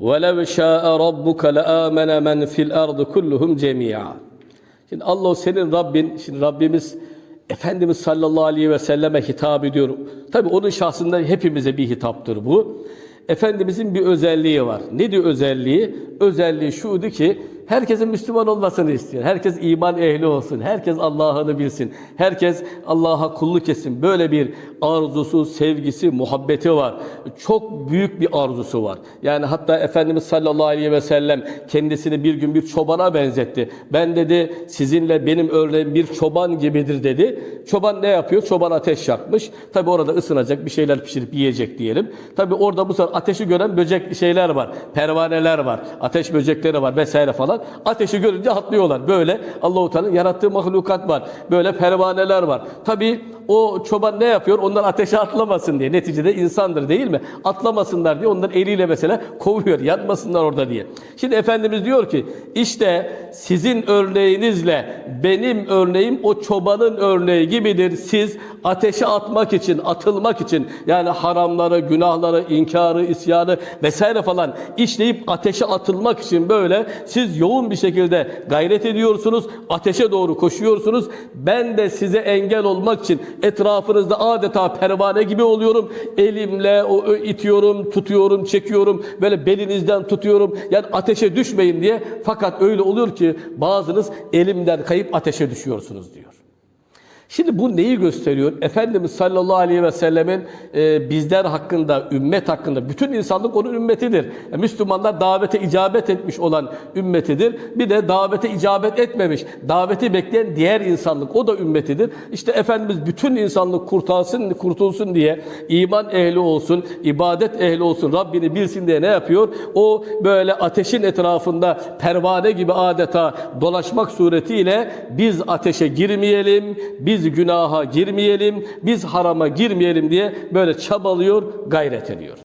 وَلَوْ شَاءَ رَبُّكَ لَآمَنَ مَنْ فِي الْأَرْضِ كُلُّهُمْ جَمِيعًا Şimdi Allah senin Rabbin, şimdi Rabbimiz Efendimiz sallallahu aleyhi ve selleme hitap ediyor. Tabi onun şahsında hepimize bir hitaptır bu. Efendimizin bir özelliği var. Nedir özelliği? Özelliği şuydu ki herkesin Müslüman olmasını istiyor. Herkes iman ehli olsun. Herkes Allah'ını bilsin. Herkes Allah'a kulluk etsin. Böyle bir arzusu, sevgisi, muhabbeti var. Çok büyük bir arzusu var. Yani hatta Efendimiz sallallahu aleyhi ve sellem kendisini bir gün bir çobana benzetti. Ben dedi sizinle benim örneğim bir çoban gibidir dedi. Çoban ne yapıyor? Çoban ateş yakmış. Tabi orada ısınacak bir şeyler pişirip yiyecek diyelim. Tabi orada bu sefer ateşi gören böcek şeyler var. Pervaneler var. Ateş böcekleri var vesaire falan. Ateşi görünce atlıyorlar. Böyle Allahu Teala'nın yarattığı mahlukat var. Böyle pervaneler var. Tabi o çoban ne yapıyor? Onlar ateşe atlamasın diye. Neticede insandır değil mi? Atlamasınlar diye onların eliyle mesela kovuyor. Yanmasınlar orada diye. Şimdi Efendimiz diyor ki işte sizin örneğinizle benim örneğim o çobanın örneği gibidir. Siz ateşe atmak için, atılmak için yani haramları, günahları, inkarı, isyanı vesaire falan işleyip ateşe atılmak için böyle siz yoğun bir şekilde gayret ediyorsunuz. Ateşe doğru koşuyorsunuz. Ben de size engel olmak için etrafınızda adeta pervane gibi oluyorum. Elimle o itiyorum, tutuyorum, çekiyorum. Böyle belinizden tutuyorum. Yani ateşe düşmeyin diye. Fakat öyle oluyor ki bazınız elimden kayıp ateşe düşüyorsunuz diyor. Şimdi bu neyi gösteriyor? Efendimiz sallallahu aleyhi ve sellemin e, bizler hakkında, ümmet hakkında, bütün insanlık onun ümmetidir. E, Müslümanlar davete icabet etmiş olan ümmetidir. Bir de davete icabet etmemiş, daveti bekleyen diğer insanlık, o da ümmetidir. İşte Efendimiz bütün insanlık kurtulsun, kurtulsun diye iman ehli olsun, ibadet ehli olsun, Rabbini bilsin diye ne yapıyor? O böyle ateşin etrafında pervane gibi adeta dolaşmak suretiyle biz ateşe girmeyelim, biz günaha girmeyelim, biz harama girmeyelim diye böyle çabalıyor, gayret ediyor.